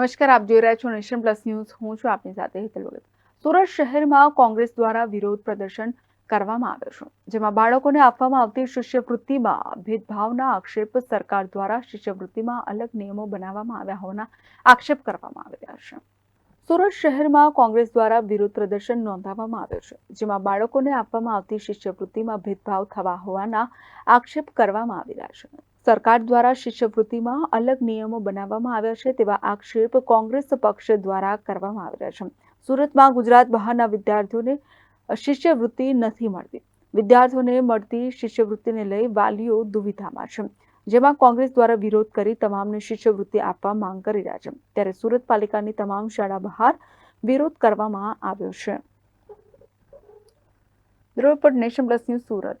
નમસ્કાર, આપ જોઈ રહ્યા છો નેશન પ્લસ ન્યૂઝ. હું છું આપની સાથે હેતલ ભગત. સુરત શહેરમાં કોંગ્રેસ દ્વારા વિરોધ પ્રદર્શન કરવામાં આવ્યો છે, જેમાં બાળકોને આપવામાં આવતી શિષ્યવૃત્તિમાં ભેદભાવના આક્ષેપ સરકાર દ્વારા શિષ્યવૃત્તિમાં અલગ નિયમો બનાવવામાં આવ્યા હોવાના આક્ષેપ કરવામાં આવી રહ્યા છે. સુરત શહેરમાં કોંગ્રેસ દ્વારા વિરોધ પ્રદર્શન નોંધાવવામાં આવ્યો છે, જેમાં બાળકોને આપવામાં આવતી શિષ્યવૃત્તિમાં ભેદભાવ થવા હોવાના આક્ષેપ કરવામાં આવી રહ્યા છે. સરકાર દ્વારા શિષ્યવૃત્તિમાં અલગ નિયમો બનાવવામાં આવ્યા છે તેવા આક્ષેપ કોંગ્રેસ પક્ષ દ્વારા કરવામાં આવી રહ્યા છે. સુરતમાં ગુજરાત બહારના વિદ્યાર્થીઓને શિષ્યવૃત્તિ નથી મળતી. વિદ્યાર્થીઓને મળતી શિષ્યવૃત્તિને લઈ વાલીઓ દુવિધામાં છે. જેમાં કોંગ્રેસ દ્વારા વિરોધ કરી તમામને શિષ્યવૃત્તિ આપવા માંગ કરી રહ્યા છે. ત્યારે સુરત પાલિકાની તમામ શાળા બહાર વિરોધ કરવામાં આવ્યો છે. Report nation plus news Surat.